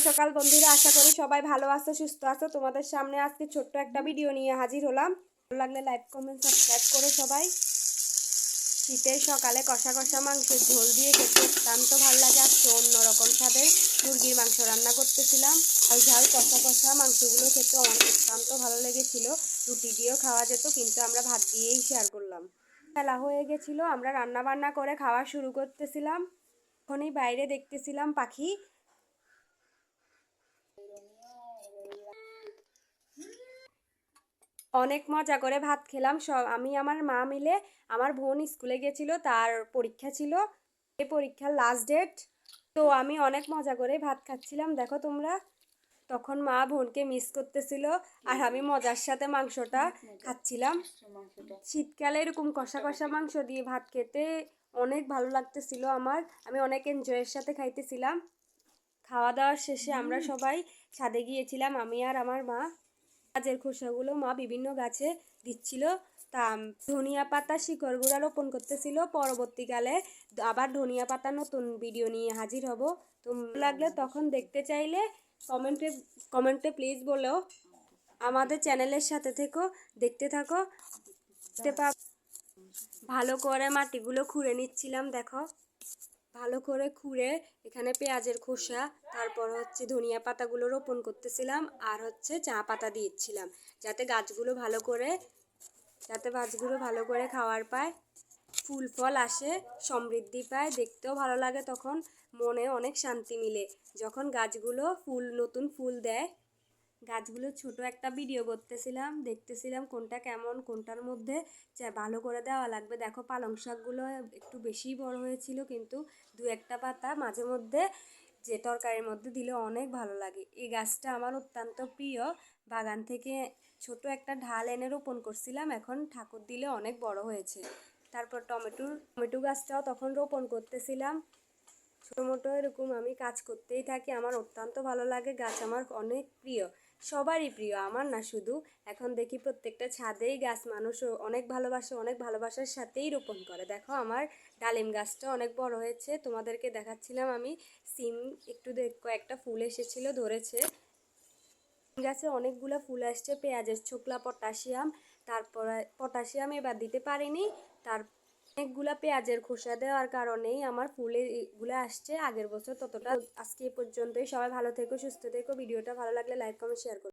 সকাল বন্ধুরা। আশা করি সবাই ভালো আছো, সুস্থ আছো। তোমাদের সামনে আজকে ছোট্ট একটা ভিডিও নিয়ে হাজির হলাম। ভালো লাগলে লাইক কমেন্ট সাবস্ক্রাইব করো সবাই। শীতের সকালে কষা কষা মাংসের ঝোল দিয়ে খেতে অত্যন্ত ভালো লাগে। আজকে অন্যরকম স্বাদের মুরগির মাংস রান্না করতেছিলাম। আর ঝাল কষা কষা মাংসগুলো খেতে অনেক অত্যন্ত ভালো লেগেছিল। রুটি দিয়েও খাওয়া যেত, কিন্তু আমরা ভাত দিয়েই শেয়ার করলাম। বেলা হয়ে গেছিল, আমরা রান্না বান্না করে খাওয়া শুরু করতেছিলাম। তখনই বাইরে দেখতেছিলাম পাখি। অনেক মজা করে ভাত খেলাম সব আমি আমার মা মিলে। আমার বোন স্কুলে গেছিল তার পরীক্ষা ছিল এই পরীক্ষার লাস্ট ডেট তো আমি অনেক মজা করে ভাত খাচ্ছিলাম দেখো তোমরা। তখন মা বোনকে মিস করতেছিল আর আমি মজার সাথে মাংসটা খাচ্ছিলাম। শীতকালে এরকম কষা কষা মাংস দিয়ে ভাত খেতে অনেক ভালো লাগতেছিল আমার। আমি অনেক এনজয়ের সাথে খাইতেছিলাম। খাওয়া দাওয়ার শেষে আমরা সবাই ছাদে গিয়েছিলাম আমি আর আমার মা। গাছের খোসাগুলো মা বিভিন্ন গাছে দিচ্ছিল। তা, ধনিয়া পাতা শিকড় গুঁড়া রোপণ করতেছিল। পরবর্তীকালে আবার ধনিয়া পাতা নতুন ভিডিও নিয়ে হাজির হব। তো লাগলে তখন দেখতে চাইলে কমেন্টে কমেন্টে প্লিজ বলো। আমাদের চ্যানেলের সাথে থেকো, দেখতে থাকো। ভালো করে মাটিগুলো খুঁড়ে নিচ্ছিলাম, দেখো। ভালো করে খুঁড়ে এখানে পেঁয়াজের খোসা, তারপর হচ্ছে ধনিয়া পাতাগুলো রোপণ করতেছিলাম আর হচ্ছে চা পাতা দিয়েছিলাম যাতে গাছগুলো ভালো করে, যাতে গাছগুলো ভালো করে খাওয়ার পায়, ফুল ফল আসে, সমৃদ্ধি পায়, দেখতেও ভালো লাগে তখন, মনে অনেক শান্তি মিলে। যখন গাছগুলো ফুল, নতুন ফুল দেয় গাছগুলো ছোট একটা ভিডিও করতেছিলাম, দেখতেছিলাম কোনটা কেমন, কোনটার মধ্যে ভালো করে দেওয়া লাগবে। দেখো পালং শাকগুলো একটু বেশি বড় হয়েছিল, কিন্তু দু একটা পাতা মাঝে মধ্যে যে তরকারির মধ্যে দিলে অনেক ভালো লাগে। এই গাছটা আমার অত্যন্ত প্রিয়। বাগান থেকে ছোট একটা ঢাল এনে রোপণ করছিলাম, এখন ঠাকুর দিলে অনেক বড় হয়েছে। তারপর টমেটো টমেটো গাছটাও তখন রোপণ করতেছিলাম। ছোটো মোটো এরকম আমি কাজ করতেই থাকি, আমার অত্যন্ত ভালো লাগে, গাছ আমার অনেক প্রিয়। সবারই প্রিয়, আমার না শুধু। এখন দেখি প্রত্যেকটা ছাদেই গাছ মানুষ অনেক ভালোবাসে, অনেক ভালোবাসার সাথেই রোপণ করে। দেখো আমার ডালিম গাছটা অনেক বড় হয়েছে, তোমাদেরকে দেখাচ্ছিলাম আমি। সিম একটু কয়েকটা ফুল এসেছিল, ধরেছে। গাছে অনেকগুলো ফুল আসছে, পেঁয়াজের ছোকলা, পটাশিয়াম। তারপরে, পটাশিয়াম এবার দিতে পারিনি, তার অনেকগুলা পেঁয়াজের খোসা দেওয়ার কারণেই আমার ফুলে এগুলো আসছে আগের বছর ততটা। আজকে পর্যন্তই। সবাই ভালো থেকো, সুস্থ থেকো। ভিডিওটা ভালো লাগলে লাইক কমেন্ট শেয়ার করো।